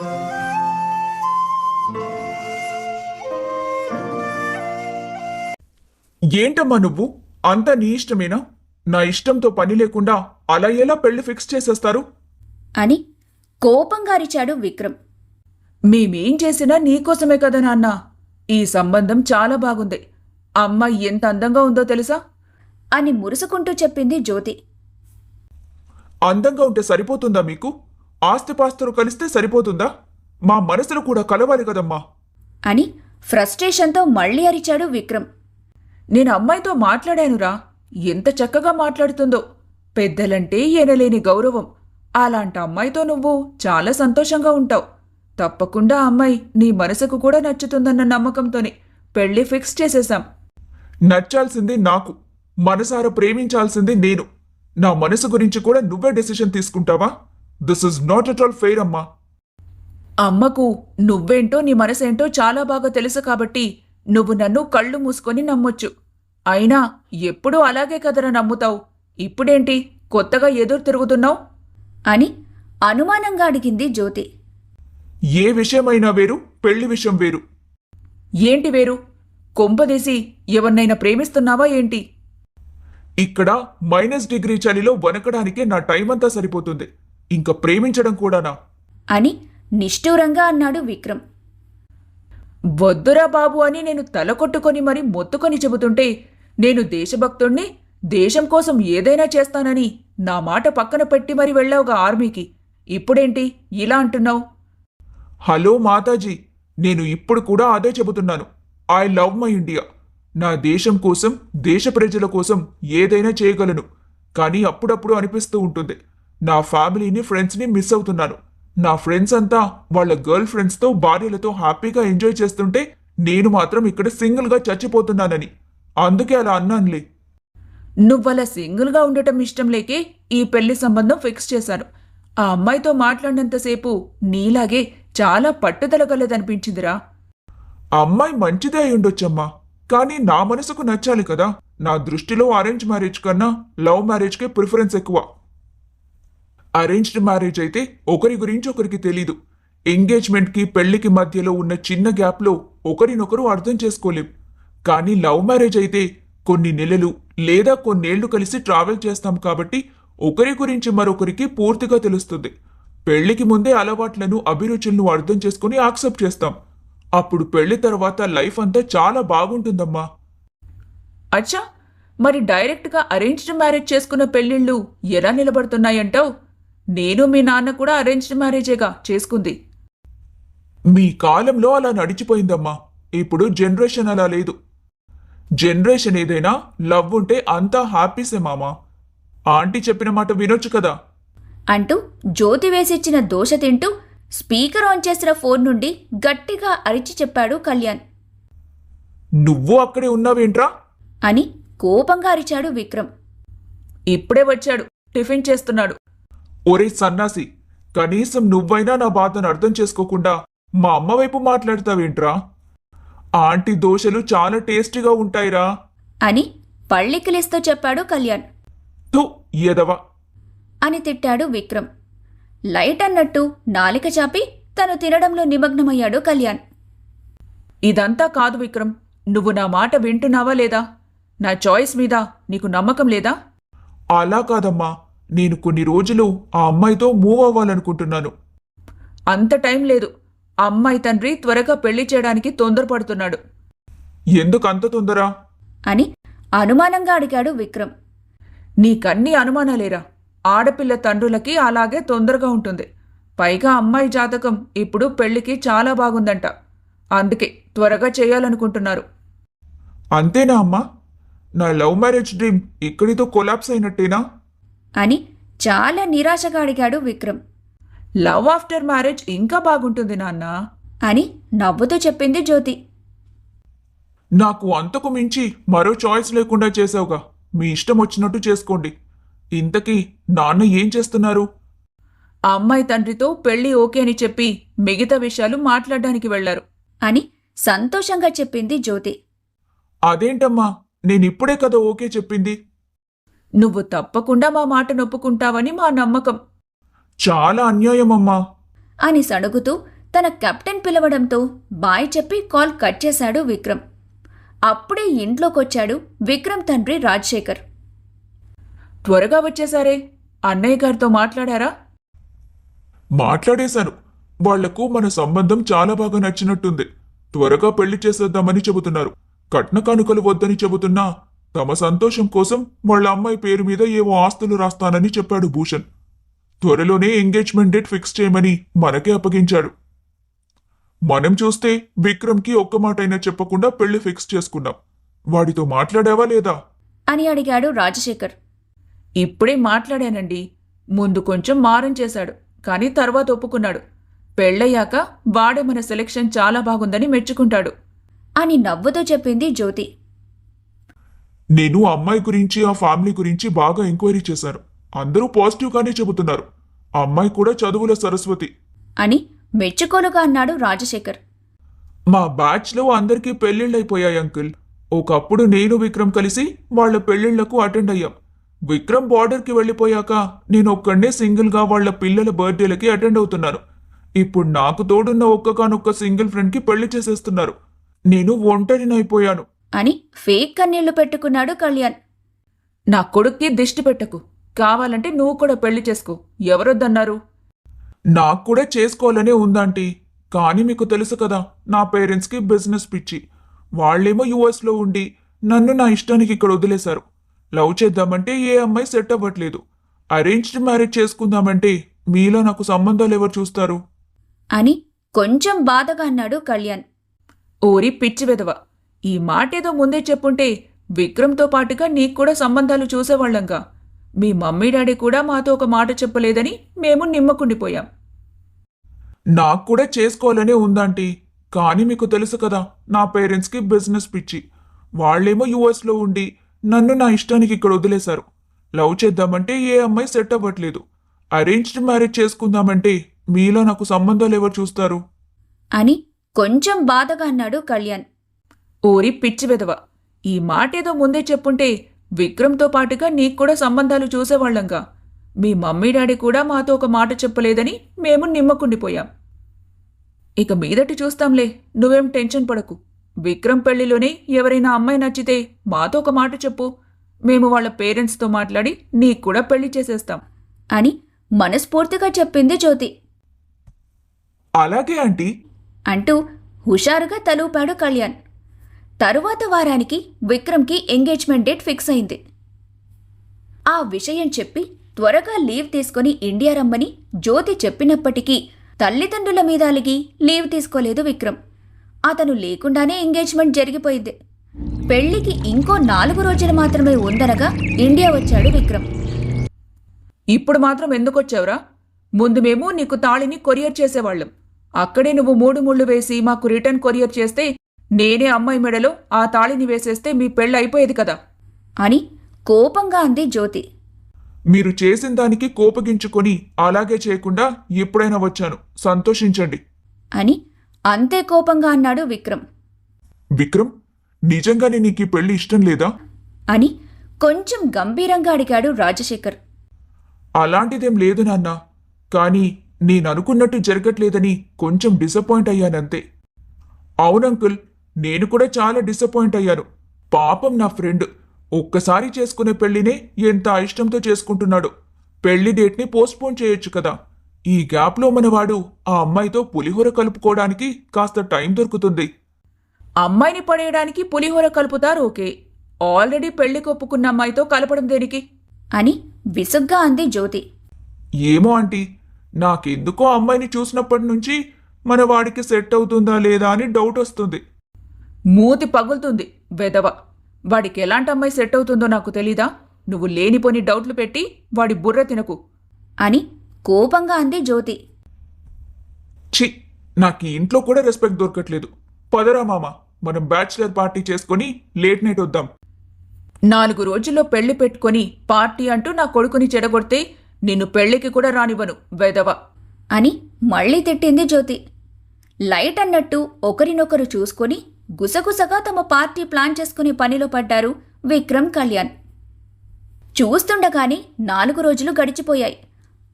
ఏంటమ్మా నువ్వు? అంతా నీ ఇష్టమేనా? నా ఇష్టంతో పని లేకుండా అలా ఎలా పెళ్ళి ఫిక్స్ చేసేస్తారు? అని కోపంగా అరిచాడు విక్రమ్. మేమేం చేసినా నీకోసమే కదా నాన్న. ఈ సంబంధం చాలా బాగుంది. అమ్మాయి ఎంత అందంగా ఉందో తెలుసా? అని మురుసుకుంటూ చెప్పింది జ్యోతి. అందంగా ఉంటే సరిపోతుందా మీకు? ఆస్తిపాస్తులు కలిస్తే సరిపోతుందా? మా మనసులు కూడా కలవాలి కదమ్మా. అని ఫ్రస్ట్రేషన్తో మళ్ళీ అరిచాడు విక్రమ్. నేను అమ్మాయితో మాట్లాడానురా. ఎంత చక్కగా మాట్లాడుతుందో. పెద్దలంటే ఎనలేని గౌరవం. అలాంటి అమ్మాయితో నువ్వు చాలా సంతోషంగా ఉంటావు. తప్పకుండా అమ్మాయి నీ మనసుకు కూడా నచ్చుతుందన్న నమ్మకంతోనే పెళ్ళి ఫిక్స్ చేసేశాం. నచ్చాల్సింది నాకు. మనసారా ప్రేమించాల్సింది నేను. నా మనసు గురించి కూడా నువ్వే డెసిషన్ తీసుకుంటావా? This is not at all fair అమ్మా అమ్మకు నువ్వేంటో నీ మనసేంటో చాలా బాగా తెలుసు కాబట్టి నువ్వు నన్ను కళ్ళు మూసుకొని నమ్మొచ్చు. అయినా ఎప్పుడూ అలాగే కదరా నమ్ముతావు. ఇప్పుడేంటి? కొత్తగా ఎదురు తిరుగుతున్నావు? అని అనుమానంగా అడిగింది జ్యోతి. ఏ విషయమైనా వేరు పెళ్ళి విషయం వేరు. ఏంటి వేరు? కొంపదీసి ఎవరినైనా ప్రేమిస్తున్నావా ఏంటి? ఇక్కడ మైనస్ డిగ్రీ చలిలో వనకడానికే నా టైం అంతా సరిపోతుంది. ఇంకా ప్రేమించడం కూడానా అని నిష్ఠూరంగా అన్నాడు విక్రమ్. వద్దురా బాబు అని నేను తల కొట్టుకొని మరి మొత్తుకొని చెబుతుంటే నేను దేశభక్తుణ్ణి దేశం కోసం ఏదైనా చేస్తానని నా మాట పక్కన పెట్టి మరి వెళ్ళావుగా ఆర్మీకి. ఇప్పుడేంటి ఇలా అంటున్నావు? హలో మాతాజీ నేను ఇప్పుడు కూడా అదే చెబుతున్నాను. I love my India. నా దేశం కోసం దేశ ప్రజల కోసం ఏదైనా చేయగలను. కానీ అప్పుడప్పుడు అనిపిస్తూ ఉంటుంది. నా ఫ్యామిలీని ఫ్రెండ్స్ని మిస్ అవుతున్నాను. నా ఫ్రెండ్స్ అంతా వాళ్ళ గర్ల్ ఫ్రెండ్స్తో భార్యలతో హ్యాపీగా ఎంజాయ్ చేస్తుంటే నేను మాత్రం ఇక్కడ సింగిల్గా చచ్చిపోతున్నానని. అందుకే అలా అన్నానులే. నువ్వలా సింగిల్గా ఉండటం ఇష్టం లేకే ఈ పెళ్ళి సంబంధం ఫిక్స్ చేశాను. ఆ అమ్మాయితో మాట్లాడినంతసేపు నీలాగే చాలా పట్టుదల గలదనిపించిందిరా అమ్మాయి మంచిదే అయి ఉండొచ్చమ్మా కానీ నా మనసుకు నచ్చాలి కదా. నా దృష్టిలో అరేంజ్ మ్యారేజ్ కన్నా లవ్ మ్యారేజ్కే ప్రిఫరెన్స్ ఎక్కువ. అరేంజ్డ్ మ్యారేజ్ అయితే ఒకరి గురించి ఒకరికి తెలీదు. ఎంగేజ్మెంట్కి పెళ్ళికి మధ్యలో ఉన్న చిన్న గ్యాప్లో ఒకరినొకరు అర్థం చేసుకోలేం. కానీ లవ్ మ్యారేజ్ అయితే కొన్ని నెలలు లేదా కొన్నేళ్ళు కలిసి ట్రావెల్ చేస్తాం కాబట్టి ఒకరి గురించి మరొకరికి పూర్తిగా తెలుస్తుంది. పెళ్ళికి ముందే అలవాట్లను అభిరుచులను అర్థం చేసుకుని యాక్సెప్ట్ చేస్తాం. అప్పుడు పెళ్ళి తర్వాత లైఫ్ అంతా చాలా బాగుంటుందమ్మా. అచ్చా! మరి డైరెక్ట్గా అరేంజ్డ్ మ్యారేజ్ చేసుకున్న పెళ్ళిళ్ళు ఎలా నిలబడుతున్నాయంటావు? నేను మీ నాన్న కూడా అరేంజ్డ్ మ్యారేజేగా చేసుకుంది. మీ కాలంలో అలా నడిచిపోయిందమ్మా. ఇప్పుడు జనరేషన్ అలా లేదు. జనరేషన్ ఏదైనా లవ్ ఉంటే అంతా హ్యాపీసే మామా. ఆంటీ చెప్పిన మాట వినొచ్చు కదా. అంటూ జ్యోతి వేసిచ్చిన దోశ తింటూ స్పీకర్ ఆన్ చేసిన ఫోన్ నుండి గట్టిగా అరిచి చెప్పాడు కళ్యాణ్. నువ్వు అక్కడే ఉన్నావేంట్రా? అని కోపంగా అరిచాడు విక్రమ్. ఇప్పుడే వచ్చాడు. టిఫిన్ చేస్తున్నాడు. ఒరే సన్నాసి కనీసం నువ్వైనా నా బాధను అర్థం చేసుకోకుండా మా అమ్మ వైపు మాట్లాడతావేంట్రా? ఆంటీ దోశలు చాలా టేస్టీగా ఉంటాయిరా. అని పళ్ళికిలిస్తూ చెప్పాడు కళ్యాణ్. థు ఎదవ. అని తిట్టాడు విక్రమ్. లైట్ అన్నట్టు నాలిక చాపి తను తినడంలో నిమగ్నమయ్యాడు కళ్యాణ్. ఇదంతా కాదు విక్రమ్ నువ్వు నా మాట వింటున్నావా లేదా? నా చాయిస్ మీద నీకు నమ్మకం లేదా? అలా కాదమ్మా నేను కొన్ని రోజులు ఆ అమ్మాయితో మూవ్ అవ్వాలనుకుంటున్నాను. అంత టైం లేదు. అమ్మాయి తండ్రి త్వరగా పెళ్ళి చేయడానికి తొందరపడుతున్నాడు. ఎందుకు అంత తొందర? అని అనుమానంగా అడిగాడు విక్రమ్. నీకన్నీ అనుమానాలేరా? ఆడపిల్ల తండ్రులకి అలాగే తొందరగా ఉంటుంది. పైగా అమ్మాయి జాతకం ఇప్పుడు పెళ్ళికి చాలా బాగుందంట. అందుకే త్వరగా చేయాలనుకుంటున్నారు. అంతేనా అమ్మా? నా లవ్ మ్యారేజ్ డ్రీమ్ ఇక్కడితో కొలాప్స్ అయినట్టేనా? అని చాలా నిరాశగా అడిగాడు విక్రమ్. లవ్ ఆఫ్టర్ మ్యారేజ్ ఇంకా బాగుంటుంది నాన్న. అని నవ్వుతూ చెప్పింది జ్యోతి. నాకు అంతకు మించి మరో చాయిస్ లేకుండా చేసావుగా మీ ఇష్టం వచ్చినట్టు చేసుకోండి. ఇంతకీ నాన్న ఏం చేస్తున్నారు? అమ్మాయి తండ్రితో పెళ్ళి ఓకే అని చెప్పి మిగతా విషయాలు మాట్లాడడానికి వెళ్ళారు అని సంతోషంగా చెప్పింది జ్యోతి. అదేంటమ్మా? నేనిప్పుడే కదా ఓకే చెప్పింది. నువ్వు తప్పకుండా మా మాట నొప్పుకుంటావని మా నమ్మకం. చాలా అన్యాయం అమ్మా అని సణుగుతూ తన కెప్టెన్ పిలవడంతో బాయ్ చెప్పి కాల్ కట్ చేశాడు విక్రమ్. అప్పుడే ఇంట్లోకొచ్చాడు విక్రమ్ తండ్రి రాజశేఖర్. త్వరగా వచ్చేసారే. అన్నయ్య గారితో మాట్లాడారా? మాట్లాడేశాను. వాళ్ళకు మన సంబంధం చాలా బాగా నచ్చినట్టుంది. త్వరగా పెళ్ళి చేసేద్దామని చెబుతున్నారు. కట్న కానుకలు వద్దని చెబుతున్నా తమ సంతోషం కోసం వాళ్ళ అమ్మాయి పేరు మీద ఏవో ఆస్తులు రాస్తానని చెప్పాడు భూషణ్. త్వరలోనే ఎంగేజ్మెంట్ డేట్ ఫిక్స్ చేయమని మనకే అప్పగించాడు. మనం చూస్తే విక్రమ్కి ఒక్క మాటైనా చెప్పకుండా పెళ్ళి ఫిక్స్ చేసుకున్నాం. వాడితో మాట్లాడావా లేదా? అని అడిగాడు రాజశేఖర్. ఇప్పుడే మాట్లాడానండి. ముందు కొంచెం మారం చేశాడు కానీ తర్వాత ఒప్పుకున్నాడు. పెళ్ళయ్యాక వాడే మన సెలెక్షన్ చాలా బాగుందని మెచ్చుకుంటాడు. అని నవ్వుతూ చెప్పింది జ్యోతి. నేను అమ్మాయి గురించి ఆ ఫ్యామిలీ గురించి బాగా ఎంక్వైరీ చేశాను అందరూ పాజిటివ్ గానే చెబుతున్నారు. ఆ అమ్మాయి కూడా చదువుల సరస్వతి. అని మెచ్చుకోలుగా అన్నాడు రాజశేఖర్. మా బ్యాచ్లో అందరికీ పెళ్ళిళ్ళైపోయాయి అంకుల్. ఒకప్పుడు నేను విక్రమ్ కలిసి వాళ్ళ పెళ్ళిళ్ళకు అటెండ్ అయ్యాం. విక్రమ్ బార్డర్కి వెళ్ళిపోయాక నేను ఒక్కడే సింగిల్గా వాళ్ళ పిల్లల బర్త్డేలకి అటెండ్ అవుతున్నాను. ఇప్పుడు నాకు తోడున్న ఒక్కగానొక్క సింగిల్ ఫ్రెండ్కి పెళ్ళి చేసేస్తున్నారు. నేను ఒంటరినైపోయాను. అని ఫేక్ కన్నీళ్ళు పెట్టుకున్నాడు కళ్యాణ్. నా కొడుక్కి దిష్టి పెట్టకు. కావాలంటే నువ్వు కూడా పెళ్ళి చేసుకో. ఎవరొద్దన్నారు? నాకు కూడా చేసుకోవాలనే ఉందంటీ. కానీ మీకు తెలుసు కదా నా పేరెంట్స్కి బిజినెస్ పిచ్చి. వాళ్ళేమో యుఎస్లో ఉండి నన్ను నా ఇష్టానికి ఇక్కడ వదిలేశారు. లవ్ చేద్దామంటే ఏ అమ్మాయి సెట్ అవ్వట్లేదు. అరేంజ్డ్ మ్యారేజ్ చేసుకుందామంటే మీలో నాకు సంబంధాలు ఎవరు చూస్తారు? అని కొంచెం బాధగా అన్నాడు కళ్యాణ్. ఓరి పిచ్చి వెదవ ఈ మాటేదో ముందే చెప్పుంటే విక్రమ్తో పాటుగా నీకు కూడా సంబంధాలు చూసేవాళ్ళంగా మీ మమ్మీ డాడీ కూడా మాతో ఒక మాట చెప్పలేదని మేము నిమ్మకుండిపోయాం. నాకు కూడా చేసుకోవాలనే ఉందంటీ. కానీ మీకు తెలుసు కదా నా పేరెంట్స్కి బిజినెస్ పిచ్చి. వాళ్ళేమో యుఎస్లో ఉండి నన్ను నా ఇష్టానికి ఇక్కడ వదిలేశారు. లవ్ చేద్దామంటే ఏ అమ్మాయి సెట్ అవ్వట్లేదు. అరేంజ్డ్ మ్యారేజ్ చేసుకుందామంటే మీలో నాకు సంబంధాలు ఎవరు చూస్తారు? అని కొంచెం బాధగా అన్నాడు కళ్యాణ్. ఓరి పిచ్చి వెదవ ఈ మాటేదో ముందే చెప్పుంటే విక్రమ్తో పాటుగా నీకు కూడా సంబంధాలు చూసేవాళ్ళంగా మీ మమ్మీ డాడీ కూడా మాతో ఒక మాట చెప్పలేదని మేము నిమ్మకుండిపోయాం. ఇక మీదటి చూస్తాంలే నువ్వేం టెన్షన్ పడకు. విక్రమ్ పెళ్ళిలోనే ఎవరైనా అమ్మాయి నచ్చితే మాతో ఒక మాట చెప్పు. మేము వాళ్ళ పేరెంట్స్తో మాట్లాడి నీకు కూడా పెళ్ళి చేసేస్తాం. అని మనస్ఫూర్తిగా చెప్పింది జ్యోతి. అలాగే ఆంటీ. అంటూ హుషారుగా తలూపాడు కళ్యాణ్. తరువాత వారానికి విక్రమ్కి ఎంగేజ్మెంట్ డేట్ ఫిక్స్ అయింది. ఆ విషయం చెప్పి త్వరగా లీవ్ తీసుకొని ఇండియా రమ్మని జ్యోతి చెప్పినప్పటికీ తల్లిదండ్రుల మీద అలిగి లీవ్ తీసుకోలేదు విక్రమ్. అతను లేకుండానే ఎంగేజ్మెంట్ జరిగిపోయింది. పెళ్ళికి ఇంకో నాలుగు రోజులు మాత్రమే ఉందనగా ఇండియా వచ్చాడు విక్రమ్. ఇప్పుడు మాత్రం ఎందుకొచ్చావురా? ముందు మేము నీకు తాళిని కొరియర్ చేసేవాళ్ళం. అక్కడే నువ్వు మూడు ముళ్ళు వేసి మాకు రిటర్న్ కొరియర్ చేస్తే నేనే అమ్మాయి మెడలో ఆ తాళిని వేసేస్తే మీ పెళ్ళి అయిపోయేది కదా. అని కోపంగా అంది జ్యోతి. మీరు చేసిన దానికి కోపగించుకొని అలాగే చేయకుండా ఎప్పుడైనా వచ్చాను. సంతోషించండి. అని అంతే కోపంగా అన్నాడు విక్రమ్. విక్రమ్ నిజంగానే నీకు ఈ పెళ్ళి ఇష్టం లేదా? అని కొంచెం గంభీరంగా అడిగాడు రాజశేఖర్. అలాంటిదేం లేదు నాన్న. కానీ నేను అనుకున్నట్టు జరగట్లేదని కొంచెం డిసప్పాయింట్ అయ్యానంతే. అవునంకుల్ నేను కూడా చాలా డిసప్పాయింట్ అయ్యాను. పాపం నా ఫ్రెండ్ ఒక్కసారి చేసుకునే పెళ్ళినే ఎంత ఇష్టంతో చేసుకుంటున్నాడు. పెళ్ళి డేట్ని పోస్ట్పోన్ చేయొచ్చు కదా. ఈ గ్యాప్లో మనవాడు ఆ అమ్మాయితో పులిహోర కలుపుకోవడానికి కాస్త టైం దొరుకుతుంది. అమ్మాయిని పడేయడానికి పులిహోర కలుపుతారు ఓకే. ఆల్రెడీ పెళ్ళి కొప్పుకున్న అమ్మాయితో కలపడం దేనికి? అని విసుగ్గా అంది జ్యోతి. ఏమో ఆంటీ నాకెందుకో అమ్మాయిని చూసినప్పటి నుంచి మన వాడికి సెట్ అవుతుందా లేదా అని డౌట్ వస్తుంది. మూతి పగులుతుంది వెదవ వాడికి ఎలాంటి అమ్మాయి సెట్ అవుతుందో నాకు తెలీదా? నువ్వు లేనిపోని డౌట్లు పెట్టి వాడి బుర్ర తినకు. అని కోపంగా అంది జ్యోతి. ఛీ నాకు ఈ ఇంట్లో కూడా రెస్పెక్ట్ దొరకట్లేదు. పదరా మామ మనం బ్యాచిలర్ పార్టీ చేసుకొని లేట్ నైట్ వద్దాం. నాలుగు రోజుల్లో పెళ్ళి పెట్టుకొని పార్టీ అంటూ నా కొడుకుని చెడగొడితే నిన్ను పెళ్ళికి కూడా రానివ్వను వెదవ అని మళ్ళీ తిట్టింది జ్యోతి. లైట్ అన్నట్టు ఒకరినొకరు చూసుకొని గుసగుసగా తమ పార్టీ ప్లాన్ చేసుకునే పనిలో పడ్డారు విక్రమ్ కళ్యాణ్. చూస్తుండగానే నాలుగు రోజులు గడిచిపోయాయి.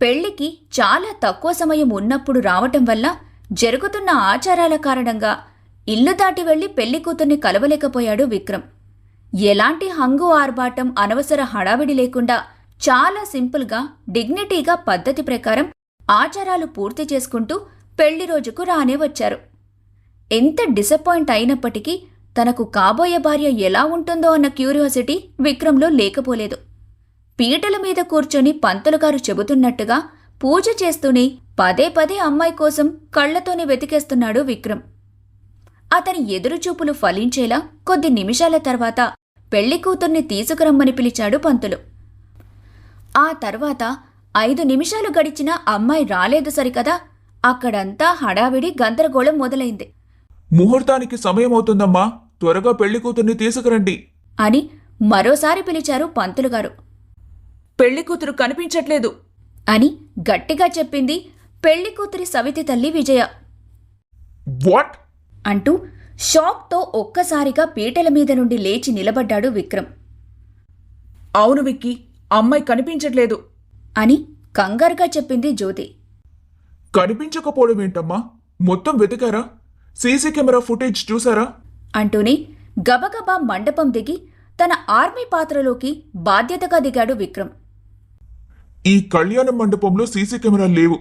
పెళ్ళికి చాలా తక్కువ సమయం ఉన్నప్పుడు రావటం వల్ల జరుగుతున్న ఆచారాల కారణంగా ఇల్లు దాటి వెళ్ళి పెళ్ళి కూతుర్ని కలవలేకపోయాడు విక్రమ్. ఎలాంటి హంగు ఆర్భాటం అనవసర హడావిడి లేకుండా చాలా సింపుల్గా డిగ్నిటీగా పద్ధతి ప్రకారం ఆచారాలు పూర్తి చేసుకుంటూ పెళ్ళి రోజుకు రానే వచ్చారు. ఎంత డిసప్పాయింట్ అయినప్పటికీ తనకు కాబోయే భార్య ఎలా ఉంటుందో అన్న క్యూరియాసిటీ విక్రమ్లో లేకపోలేదు. పీటల మీద కూర్చొని పంతులుగారు చెబుతున్నట్టుగా పూజ చేస్తూనే పదే పదే అమ్మాయి కోసం కళ్ళతోనే వెతికేస్తున్నాడు విక్రమ్. అతని ఎదురుచూపులు ఫలించేలా కొద్ది నిమిషాల తర్వాత పెళ్ళి కూతుర్ని తీసుకురమ్మని పిలిచాడు పంతులు. ఆ తర్వాత ఐదు నిమిషాలు గడిచినా అమ్మాయి రాలేదు సరికదా అక్కడంతా హడావిడి గందరగోళం మొదలైంది. ముహూర్తానికి సమయం అవుతుందమ్మా. త్వరగా పెళ్ళి కూతుర్ని తీసుకురండి. అని మరోసారి పిలిచారు పంతులుగారు పెళ్ళి కూతురు కనిపించట్లేదు. అని గట్టిగా చెప్పింది పెళ్ళి కూతురి సవితి తల్లి విజయ. వాట్? అంటూ షాక్తో ఒక్కసారిగా పీటల మీద నుండి లేచి నిలబడ్డాడు విక్రమ్. అవును విక్కీ అమ్మాయి కనిపించట్లేదు. అని కంగారుగా చెప్పింది జ్యోతి. కనిపించకపోవడం ఏంటమ్మా? మొత్తం వెతికారా? సీసీ కెమెరా ఫుటేజ్ చూసారా? అంటూనే గబగబా మండపం దిగి తన ఆర్మీ పాత్రలోకి బాధ్యతగా దిగాడు విక్రమ్. ఈ కళ్యాణ మండపంలో సీసీ కెమెరా లేవు.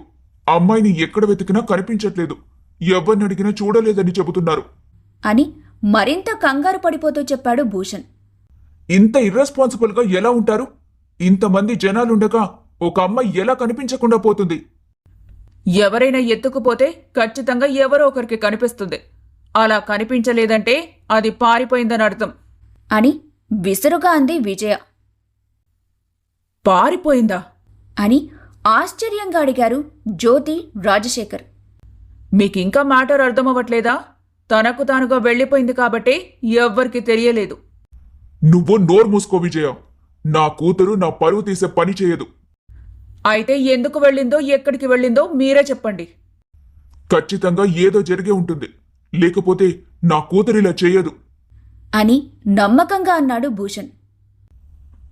అమ్మాయిని ఎక్కడ వెతికినా కనిపించట్లేదు. ఎవరిని అడిగినా చూడలేదని చెబుతున్నారు. అని మరింత కంగారు పడిపోతూ చెప్పాడు భూషణ్. ఇంత ఇర్రెస్పాన్సిబుల్గా ఎలా ఉంటారు? ఇంతమంది జనాలుండగా ఒక అమ్మాయి ఎలా కనిపించకుండా పోతుంది? ఎవరైనా ఎత్తుకుపోతే ఖచ్చితంగా ఎవరో ఒకరికి కనిపిస్తుంది. అలా కనిపించలేదంటే అది పారిపోయిందని అర్థం. అని విసురుగా అంది విజయ. పారిపోయిందా? అని ఆశ్చర్యంగా అడిగారు జ్యోతి రాజశేఖర్. మీకింకా మ్యాటర్ అర్థమవ్వట్లేదా? తనకు తానుగా వెళ్ళిపోయింది కాబట్టే ఎవ్వరికి తెలియలేదు. నువ్వు నోరు మూసుకో విజయ. నా కూతురు నా పరువు తీసే పని చేయదు. అయితే ఎందుకు వెళ్ళిందో ఎక్కడికి వెళ్ళిందో మీరే చెప్పండి. ఖచ్చితంగా ఏదో జరిగే ఉంటుంది. లేకపోతే నా కూతురు ఇలా చేయదు. అని నమ్మకంగా అన్నాడు భూషణ్.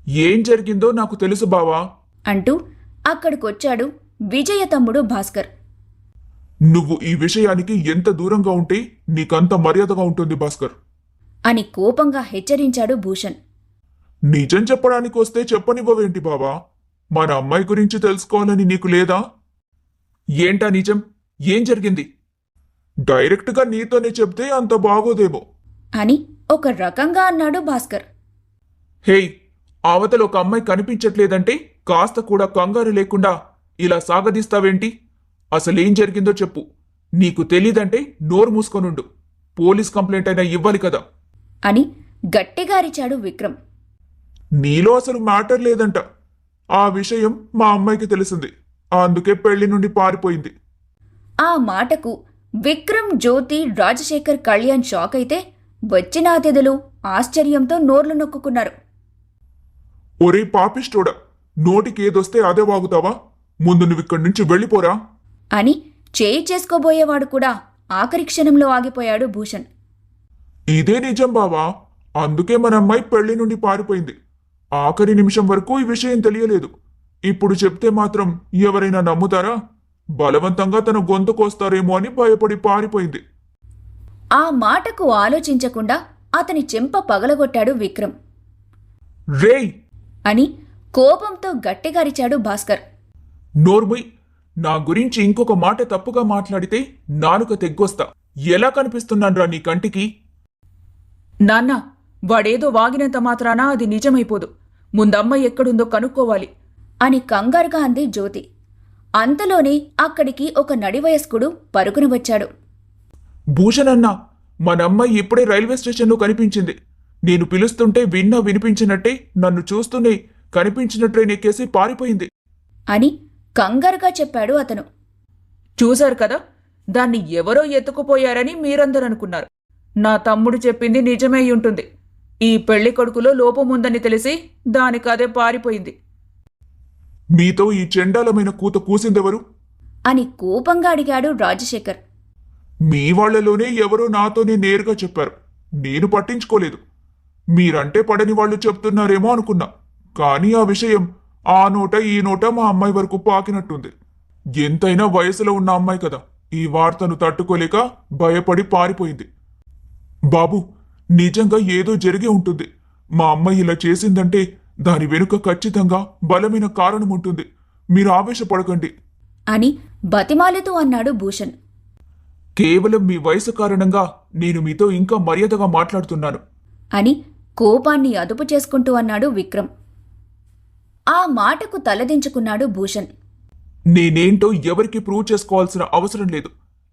ఏం జరిగిందో నాకు తెలుసు బావా. అంటూ అక్కడికొచ్చాడు విజయ తమ్ముడు భాస్కర్. నువ్వు ఈ విషయానికి ఎంత దూరంగా ఉంటే నీకంత మర్యాదగా ఉంటుంది భాస్కర్. అని కోపంగా హెచ్చరించాడు భూషణ్. నిజం చెప్పడానికి వస్తే చెప్పనివ్వవేంటి బావా? మన అమ్మాయి గురించి తెలుసుకోవాలని నీకు లేదా? ఏంటా నిజం? ఏం జరిగింది? డైరెక్ట్గా నీతోనే చెప్తే అంత బాగోదేమో. అని ఒక రకంగా అన్నాడు భాస్కర్. హేయ్ అవతల ఒక అమ్మాయి కనిపించట్లేదంటే కాస్త కూడా కంగారు లేకుండా ఇలా సాగదీస్తావేంటి? అసలేం జరిగిందో చెప్పు. నీకు తెలీదంటే నోరు మూసుకొనుండు. పోలీస్ కంప్లైంట్ అయినా ఇవ్వాలి కదా. అని గట్టిగా అరిచాడు విక్రమ్. నీలో అసలు మ్యాటర్ లేదంట. ఆ విషయం మా అమ్మాయికి తెలిసింది. అందుకే పెళ్ళి నుండి పారిపోయింది. ఆ మాటకు విక్రమ్ జ్యోతి రాజశేఖర్ కళ్యాణ్ షాక్ అయితే వచ్చిన అతిథులు ఆశ్చర్యంతో నోర్లు నొక్కుకున్నారు. ఒరే పాపిస్టోడా నోటికి ఏదొస్తే అదే వాగుతావా? ముందు నువ్వు ఇక్కడి నుంచి వెళ్ళిపోరా. అని చేయి చేసుకోబోయేవాడు కూడా ఆఖరి క్షణంలో ఆగిపోయాడు భూషణ్. ఇదే నిజం బావా. అందుకే మన అమ్మాయి పెళ్ళి నుండి పారిపోయింది. ఆఖరి నిమిషం వరకు ఈ విషయం తెలియలేదు. ఇప్పుడు చెప్తే మాత్రం ఎవరైనా నమ్ముతారా? బలవంతంగా తన గొంతు కోస్తారేమో అని భయపడి పారిపోయింది. ఆ మాటకు ఆలోచించకుండా అతని చెంప పగలగొట్టాడు విక్రమ్. రేయ్! అని కోపంతో గట్టిగా అరిచాడు భాస్కర్. నోర్ముయ్ నా గురించి ఇంకొక మాట తప్పుగా మాట్లాడితే నాలుక తెగ్గొస్తా. ఎలా కనిపిస్తున్నాన్రా నీ కంటికి? నాన్న వాడేదో వాగినంత మాత్రాన అది నిజమైపోదు. ముందమ్మ ఎక్కడుందో కనుక్కోవాలి. అని కంగారుగా అంది జ్యోతి. అంతలోనే అక్కడికి ఒక నడివయస్కుడు పరుగున వచ్చాడు. భూషణ్ అన్న మన అమ్మాయి ఇప్పుడే రైల్వే స్టేషన్లో కనిపించింది. నేను పిలుస్తుంటే విన్నా వినిపించినట్టే నన్ను చూస్తూనే కనిపించిన ట్రైన్ ఎక్కేసి పారిపోయింది. అని కంగారుగా చెప్పాడు అతను. చూశారు కదా దాన్ని ఎవరో ఎత్తుకుపోయారని మీరందరూ అనుకున్నారు నా తమ్ముడు చెప్పింది నిజమే ఉంటుంది. ఈ పెళ్ళి కొడుకులో లోపం ఉందని తెలిసి దానికదే పారిపోయింది. మీతో ఈ చెండాలమైన కూత కూసిందెవరు? అని కోపంగా అడిగాడు రాజశేఖర్. మీ వాళ్ళలోనే ఎవరో నాతోనే నేరుగా చెప్పారు. నేను పట్టించుకోలేదు. మీరంటే పడని వాళ్ళు చెప్తున్నారేమో అనుకున్నా. కానీ ఆ విషయం ఆ నోట ఈ నోట మా అమ్మాయి వరకు పాకినట్టుంది. ఎంతైనా వయసులో ఉన్న అమ్మాయి కదా. ఈ వార్తను తట్టుకోలేక భయపడి పారిపోయింది. బాబు నిజంగా ఏదో జరిగి ఉంటుంది. మా అమ్మాయి ఇలా చేసిందంటే దాని వెనుక ఖచ్చితంగా బలమైన కారణం ఉంటుంది. మీరు ఆవేశపడకండి. అని బతిమాలుతూ అన్నాడు భూషణ్. కేవలం మీ వయసు కారణంగా నేను మీతో ఇంకా మర్యాదగా మాట్లాడుతున్నాను. అని కోపాన్ని అదుపు చేసుకుంటూ అన్నాడు విక్రమ్. ఆ మాటకు తలదించుకున్నాడు భూషణ్. నేనేంటో ఎవరికి ప్రూవ్ చేసుకోవాల్సిన అవసరం లేదు.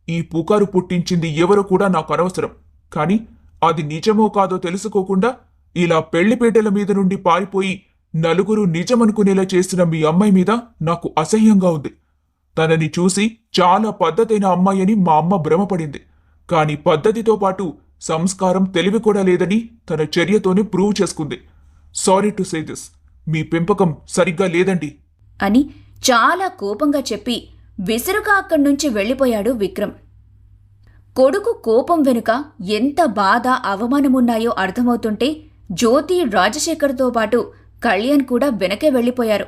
ఈ పుకారు పుట్టించింది ఎవరో కూడా నాకు అనవసరం. కానీ అది నిజమో కాదో తెలుసుకోకుండా ఇలా పెళ్ళిపేటల మీద నుండి పారిపోయి నలుగురు నిజమనుకునేలా చేసిన మీ అమ్మాయి మీద నాకు అసహ్యంగా ఉంది. తనని చూసి చాలా పద్ధతైన అమ్మాయి అని మా అమ్మ భ్రమపడింది. కానీ పద్ధతితో పాటు సంస్కారం తెలివి కూడా లేదని తన చర్యతోనే ప్రూవ్ చేసుకుంది. Sorry to say this. మీ పెంపకం సరిగ్గా లేదండి. అని చాలా కోపంగా చెప్పి విసురుగా అక్కడి నుంచి వెళ్ళిపోయాడు విక్రమ్. కొడుకు కోపం వెనుక ఎంత బాధ అవమానమున్నాయో అర్థమవుతుంటే జ్యోతి రాజశేఖర్తో పాటు కళ్యాణ్ కూడా వెనకే వెళ్ళిపోయారు.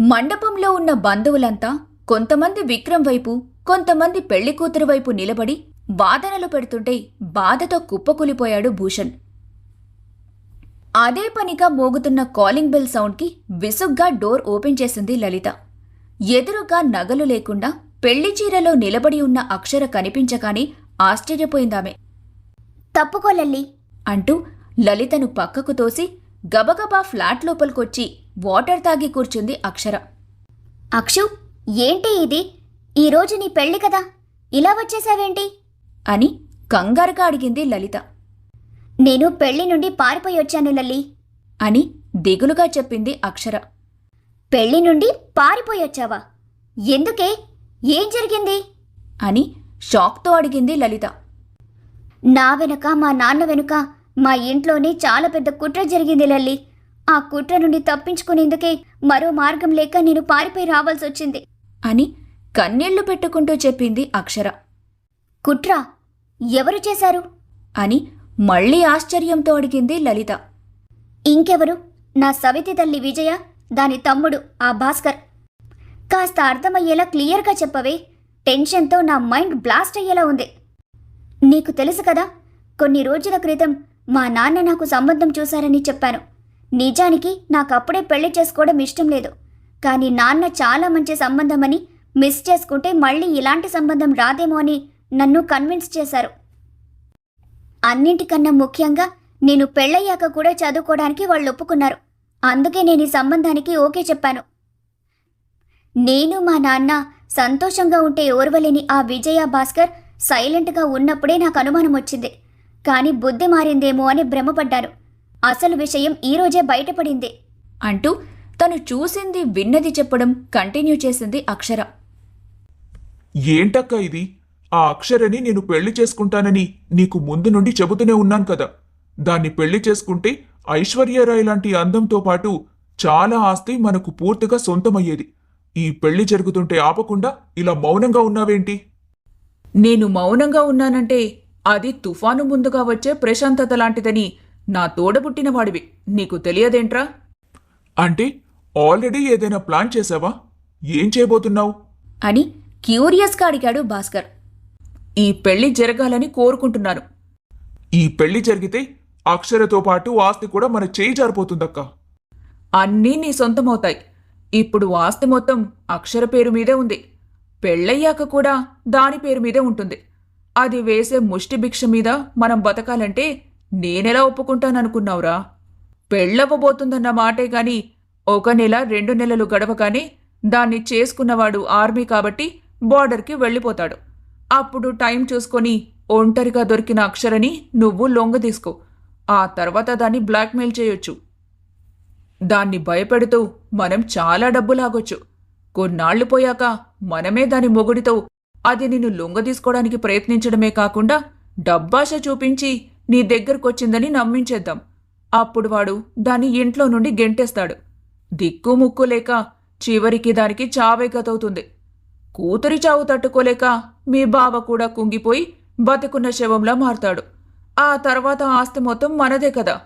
మండపంలో ఉన్న బంధువులంతా కొంతమంది విక్రమ్ వైపు కొంతమంది పెళ్ళికూతురు వైపు నిలబడి వాదనలు పెడుతుంటే బాధతో కుప్పకూలిపోయాడు భూషణ్. అదే పనిగా మోగుతున్న కాలింగ్ బెల్ సౌండ్కి విసుగ్గా డోర్ ఓపెన్ చేసింది లలిత. ఎదురుగా నగలు లేకుండా పెళ్ళి చీరలో నిలబడి ఉన్న అక్షర కనిపించగానే ఆశ్చర్యపోయిందామె. తప్పుకో లల్లి. అంటూ లలితను పక్కకు తోసి గబగబా ఫ్లాట్ లోపలికొచ్చి వాటర్ తాగి కూర్చుంది అక్షర. అక్షు ఏంటి ఇది? ఈరోజు నీ పెళ్ళి కదా? ఇలా వచ్చేసావేంటి? అని కంగారుగా అడిగింది లలిత. నేను పెళ్ళి నుండి పారిపోయి వచ్చాను లల్లి. అని దిగులుగా చెప్పింది అక్షర. పెళ్ళి నుండి పారిపోయి వచ్చావా? ఎందుకే? ఏం జరిగింది? అని షాక్తో అడిగింది లలిత. నా వెనుక మా నాన్న వెనుక మా ఇంట్లోనే చాలా పెద్ద కుట్ర జరిగింది లల్లి. ఆ కుట్ర నుండి తప్పించుకునేందుకే మరో మార్గం లేక నేను పారిపోయి రావాల్సి వచ్చింది. అని కన్నీళ్ళు పెట్టుకుంటూ చెప్పింది అక్షర. కుట్ర? ఎవరు చేశారు? అని మళ్ళీ ఆశ్చర్యంతో అడిగింది లలిత. ఇంకెవరు? నా సవితి తల్లి విజయ దాని తమ్ముడు ఆ భాస్కర్. కాస్త అర్థమయ్యేలా క్లియర్గా చెప్పవే. టెన్షన్తో నా మైండ్ బ్లాస్ట్ అయ్యేలా ఉంది. నీకు తెలుసు కదా కొన్ని రోజుల క్రితం మా నాన్న నాకు సంబంధం చూశారని చెప్పాను. నిజానికి నాకు అప్పుడే పెళ్ళి చేసుకోవడం ఇష్టం లేదు. కానీ నాన్న చాలా మంచి సంబంధమని మిస్ చేసుకుంటే మళ్ళీ ఇలాంటి సంబంధం రాదేమో అని నన్ను కన్విన్స్ చేశారు. అన్నింటికన్నా ముఖ్యంగా నేను పెళ్ళయ్యాక కూడా చదువుకోవడానికి వాళ్ళు ఒప్పుకున్నారు. అందుకే నేను ఈ సంబంధానికి ఓకే చెప్పాను. నేను మా నాన్న సంతోషంగా ఉంటే ఓర్వలేని ఆ విజయ భాస్కర్ సైలెంట్గా ఉన్నప్పుడే నాకు అనుమానం వచ్చింది. కానీ బుద్ధి మారిందేమో అని భ్రమపడ్డాను. అసలు విషయం ఈరోజే బయటపడింది. అంటూ తను చూసింది విన్నది చెప్పడం కంటిన్యూ చేసింది అక్షర. ఏంటక్క ఇది? ఆ అక్షరని నేను పెళ్ళి చేసుకుంటానని నీకు ముందు నుండి చెబుతూనే ఉన్నాను కదా. దాన్ని పెళ్ళి చేసుకుంటే ఐశ్వర్యరాయ్ లాంటి అందంతో పాటు చాలా ఆస్తి మనకు పూర్తిగా సొంతమయ్యేది. ఈ పెళ్ళి జరుగుతుంటే ఆపకుండా ఇలా మౌనంగా ఉన్నావేంటి? నేను మౌనంగా ఉన్నానంటే అది తుఫాను ముందుగా వచ్చే ప్రశాంతత లాంటిదని నా తోడబుట్టిన వాడివి నీకు తెలియదేంట్రా? అంటే ఆల్రెడీ ఏదైనా ప్లాన్ చేసావా ఏం చేయబోతున్నావు? అని క్యూరియస్గా అడిగాడు భాస్కర్. ఈ పెళ్ళి జరగాలని కోరుకుంటున్నాను. ఈ పెళ్ళి జరిగితే అక్షరతో పాటు ఆస్తి కూడా మన చేయి జారిపోతుందక్క. అన్నీ నీ సొంతమవుతాయి. ఇప్పుడు ఆస్తి మొత్తం అక్షర పేరు మీదే ఉంది. పెళ్ళయ్యాక కూడా దాని పేరు మీదే ఉంటుంది. అది వేసే ముష్టి భిక్ష మీద మనం బతకాలంటే నేనెలా ఒప్పుకుంటాననుకున్నావురా? పెళ్ళవ్వబోతుందన్న మాటే గాని ఒక నెల రెండు నెలలు గడవగానే దాన్ని చేసుకున్నవాడు ఆర్మీ కాబట్టి బార్డర్కి వెళ్ళిపోతాడు. అప్పుడు టైం చూసుకొని ఒంటరిగా దొరికిన అక్షరని నువ్వు లొంగ తీసుకో. ఆ తర్వాత దాన్ని బ్లాక్మెయిల్ చేయొచ్చు. దాన్ని భయపెడుతూ మనం చాలా డబ్బు లాగొచ్చు కొన్నాళ్ళు పోయాక మనమే దాని మొగుడితో అది నిన్ను లొంగదీసుకోవడానికి ప్రయత్నించడమే కాకుండా డబ్బాష చూపించి నీ దగ్గరకొచ్చిందని నమ్మించేద్దాం. అప్పుడు వాడు దాన్ని ఇంట్లో నుండి గెంటేస్తాడు. దిక్కు ముక్కు లేక చివరికి దానికి చావే గతవుతుంది. కూతురి చావు తట్టుకోలేక మీ బావ కూడా కుంగిపోయి బతికున్న శవంలా మారతాడు. ఆ తర్వాత ఆస్తి మొత్తం మనదే కదా?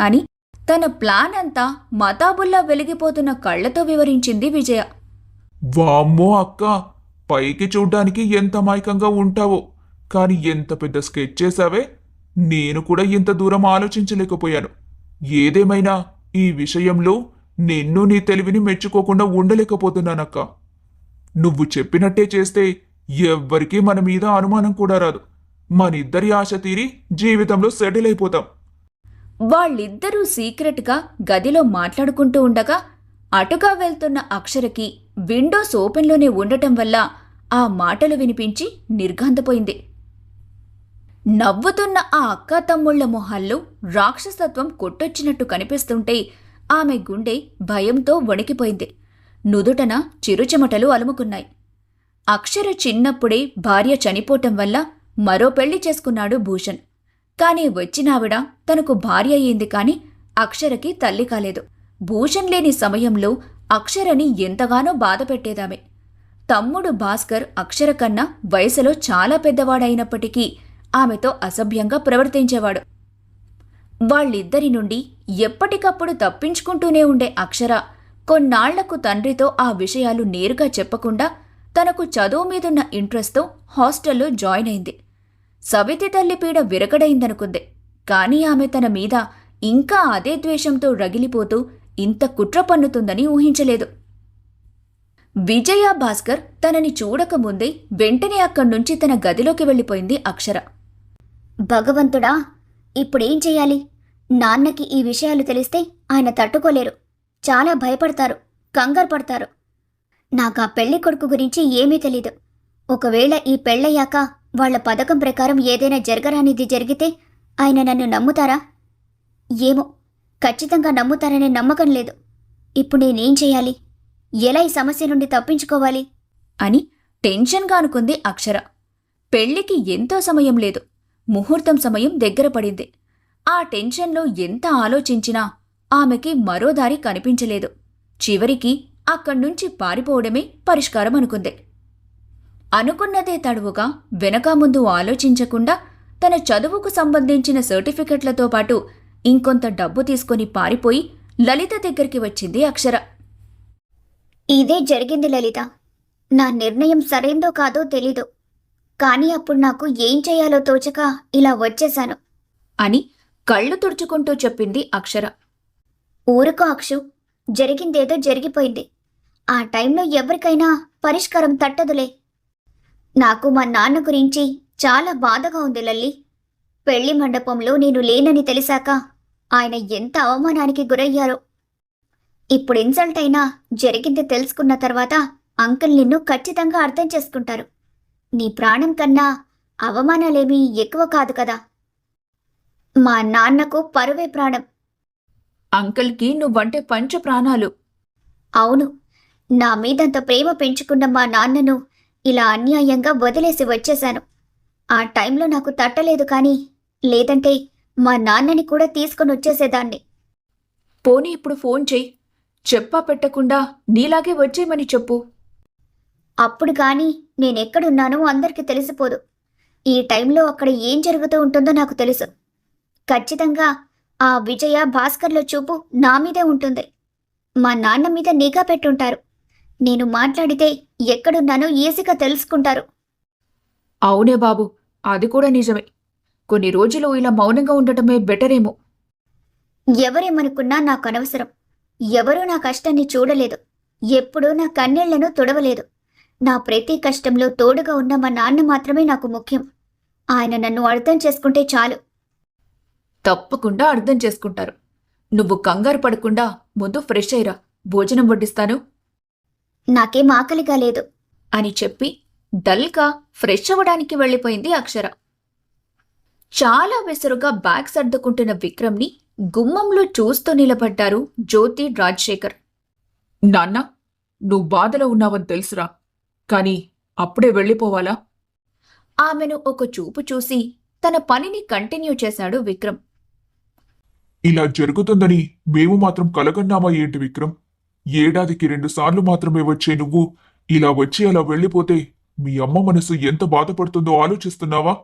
అని తన ప్లాన్ అంతా మతాబుల్లా వెలిగిపోతున్న కళ్ళతో వివరించింది విజయ. వామ్మో అక్క పైకి చూడ్డానికి ఎంత మాయకంగా ఉంటావో? కానీ ఎంత పెద్ద స్కెచ్ చేశావే? నేను కూడా ఇంత దూరం ఆలోచించలేకపోయాను. ఏదేమైనా ఈ విషయంలో నిన్ను నీ తెలివిని మెచ్చుకోకుండా ఉండలేకపోతున్నానక్క. నువ్వు చెప్పినట్టే చేస్తే ఎవ్వరికీ మన మీద అనుమానం కూడా రాదు. మనిద్దరి ఆశ తీరి జీవితంలో సెటిల్ అయిపోతాం. వాళ్ళిద్దరూ సీక్రెట్గా గదిలో మాట్లాడుకుంటూ ఉండగా అటుగా వెళ్తున్న అక్షరకి విండోస్ ఓపెన్లోనే ఉండటం వల్ల ఆ మాటలు వినిపించి నిర్ఘాంతపోయింది. నవ్వుతున్న ఆ అక్క తమ్ముళ్ళ మొహాల్లో రాక్షసత్వం కొట్టొచ్చినట్టు కనిపిస్తుంటే ఆమె గుండె భయంతో వణికిపోయింది. నుదుటన చిరుచెమటలు అలుముకున్నాయి. అక్షర చిన్నప్పుడే భార్య చనిపోవటం వల్ల మరో పెళ్ళి చేసుకున్నాడు భూషణ్. కానీ వచ్చినావిడ తనకు భార్య అయ్యింది కాని అక్షరకి తల్లి కాలేదు. భూషణ్ లేని సమయంలో అక్షరని ఎంతగానో బాధ పెట్టేదామె. తమ్ముడు భాస్కర్ అక్షర కన్నా వయసులో చాలా పెద్దవాడైనప్పటికీ ఆమెతో అసభ్యంగా ప్రవర్తించేవాడు. వాళ్ళిద్దరి నుండి ఎప్పటికప్పుడు తప్పించుకుంటూనే ఉండే అక్షర కొన్నాళ్ళకు తండ్రితో ఆ విషయాలు నేరుగా చెప్పకుండా తనకు చదువు మీదున్న ఇంట్రెస్ట్తో హాస్టల్లో జాయిన్ అయింది. సవితి తల్లి పీడ విరగడైందనుకుంది. కానీ ఆమె తన మీద ఇంకా అదే ద్వేషంతో రగిలిపోతూ ఇంత కుట్ర పన్నుతుందని ఊహించలేదు. విజయ భాస్కర్ తనని చూడకముందే వెంటనే అక్కడి నుంచి తన గదిలోకి వెళ్ళిపోయింది అక్షర. భగవంతుడా ఇప్పుడేం చెయ్యాలి? నాన్నకి ఈ విషయాలు తెలిస్తే ఆయన తట్టుకోలేరు. చాలా భయపడతారు కంగారు పడతారు. నాకు ఆ పెళ్ళి కొడుకు గురించి ఏమీ తెలీదు. ఒకవేళ ఈ పెళ్ళయ్యాక వాళ్ళ పథకం ప్రకారం ఏదైనా జరగరానిది జరిగితే ఆయన నన్ను నమ్ముతారా? ఏమో ఖచ్చితంగా నమ్ముతారనే నమ్మకం లేదు. ఇప్పుడు నేనేం చేయాలి? ఎలా ఈ సమస్య నుండి తప్పించుకోవాలి? అని టెన్షన్గా అనుకుంది అక్షర. పెళ్ళికి ఎంతో సమయం లేదు. ముహూర్తం సమయం దగ్గర పడింది. ఆ టెన్షన్లో ఎంత ఆలోచించినా ఆమెకి మరో దారి కనిపించలేదు. చివరికి అక్కడ్నుంచి పారిపోవడమే పరిష్కారం అనుకుంది. అనుకున్నదే తడువుగా వెనక ముందు ఆలోచించకుండా తన చదువుకు సంబంధించిన సర్టిఫికెట్లతో పాటు ఇంకొంత డబ్బు తీసుకొని పారిపోయి లలిత దగ్గరికి వచ్చింది అక్షర. ఇదే జరిగింది లలిత. నా నిర్ణయం సరైందో కాదో తెలీదు. కానీ అప్పుడు నాకు ఏం చేయాలో తోచక ఇలా వచ్చేశాను. అని కళ్ళు తుడుచుకుంటూ చెప్పింది అక్షర. ఊరుకో అక్షు జరిగిందేదో జరిగిపోయింది. ఆ టైంలో ఎవరికైనా పరిష్కారం తట్టదులే. నాకు మా నాన్న గురించి చాలా బాధగా ఉంది లల్లి. పెళ్ళి మండపంలో నేను లేనని తెలిసాక ఆయన ఎంత అవమానానికి గురయ్యారో. ఇప్పుడు ఇన్సల్ట్ అయినా జరిగింది తెలుసుకున్న తర్వాత అంకుల్ నిన్ను ఖచ్చితంగా అర్థం చేసుకుంటారు. నీ ప్రాణం కన్నా అవమానాలేమీ ఎక్కువ కాదు కదా. మా నాన్నకు పరువే ప్రాణం. అంకుల్కి నువ్వంటే పంచ ప్రాణాలు అవును నా మీదంత ప్రేమ పెంచుకున్న మా నాన్నను ఇలా అన్యాయంగా వదిలేసి వచ్చేశాను. ఆ టైంలో నాకు తట్టలేదు కానీ లేదంటే మా నాన్నని కూడా తీసుకొని వచ్చేసేదాన్ని. పోనీ ఇప్పుడు ఫోన్ చెయ్యి. చెప్పా పెట్టకుండా నీలాగే వచ్చేయమని చెప్పు. అప్పుడు కానీ నేనెక్కడున్నానో అందరికీ తెలిసిపోదు. ఈ టైంలో అక్కడ ఏం జరుగుతూ ఉంటుందో నాకు తెలుసు. ఖచ్చితంగా ఆ విజయ భాస్కర్ల చూపు నా మీదే ఉంటుంది. మా నాన్న మీద నిఘా పెట్టుంటారు. నేను మాట్లాడితే ఎక్కడున్నానో ఈజీగా తెలుసుకుంటారు. అవునే బాబు అది కూడా నిజమే. కొన్ని రోజులు ఇలా మౌనంగా ఉండటమే బెటరేమో. ఎవరేమనుకున్నా నాకు అనవసరం. ఎవరూ నా కష్టాన్ని చూడలేదు. ఎప్పుడూ నా కన్నీళ్ళను తుడవలేదు. నా ప్రతి కష్టంలో తోడుగా ఉన్న మా నాన్న మాత్రమే నాకు ముఖ్యం. ఆయన నన్ను అర్థం చేసుకుంటే చాలు. తప్పకుండా అర్థం చేసుకుంటారు. నువ్వు కంగారు పడకుండా ముందు ఫ్రెష్ అయ్యిరా. భోజనం వడ్డిస్తాను. నాకేం ఆకలిగా లేదు. అని చెప్పి డల్గా ఫ్రెష్ అవ్వడానికి వెళ్ళిపోయింది అక్షర. చాలా విసురుగా బ్యాగ్ సర్దుకుంటున్న విక్రమ్ని గుమ్మంలో చూస్తూ నిలబడ్డారు జ్యోతి రాజశేఖర్. నాన్న నువ్వు బాధలో ఉన్నావని తెలుసురా. కానీ అప్పుడే వెళ్ళిపోవాలా? ఆమెను ఒక చూపు చూసి తన పనిని కంటిన్యూ చేశాడు విక్రమ్. ఇలా జరుగుతుందని మేము మాత్రం కలగన్నామా ఏంటి విక్రమ్? ఏడాదికి రెండు సార్లు మాత్రమే వచ్చే నువ్వు. ఇలా వచ్చి అలా వెళ్ళిపోతే మీ అమ్మ మనసు ఎంత బాధపడుతుందో ఆలోచిస్తున్నావా?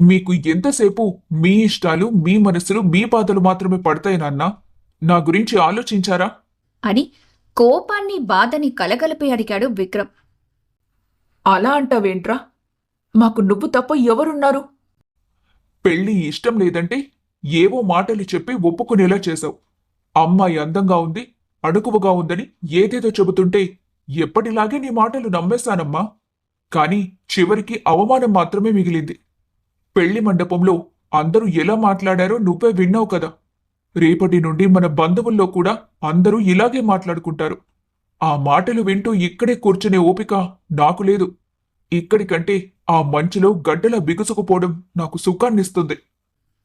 మీకు ఎంతసేపు మీ ఇష్టాలు మీ మనసులు మీ బాధలు మాత్రమే పడతాయి నాన్న. నా గురించి ఆలోచించారా? అని కోపాన్ని బాధని కలగలిపి అడిగాడు విక్రమ్. అలా అంటావేంట్రా? మాకు నువ్వు తప్ప ఎవరున్నారు? పెళ్ళి ఇష్టం లేదంటే ఏవో మాటలు చెప్పి ఒప్పుకునేలా చేశావు. అమ్మాయి అందంగా ఉంది అడుకువగా ఉందని ఏదేదో చెబుతుంటే ఎప్పటిలాగే నీ మాటలు నమ్మేశానమ్మా. కాని చివరికి అవమానం మాత్రమే మిగిలింది. పెళ్ళి మండపంలో అందరూ ఎలా మాట్లాడారో నువ్వే విన్నావు కదా. రేపటి నుండి మన బంధువుల్లో కూడా అందరూ ఇలాగే మాట్లాడుకుంటారు. ఆ మాటలు వింటూ ఇక్కడే కూర్చునే ఓపిక నాకు లేదు. ఇక్కడికంటే ఆ మంచులో గడ్డల బిగుసుకుపోవడం నాకు సుఖాన్నిస్తుంది.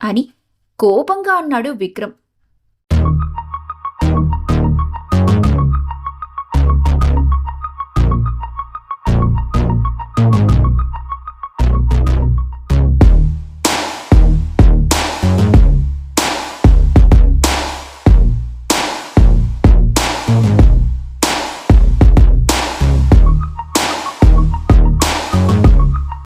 అని కోపంగా అన్నాడు విక్రమ్.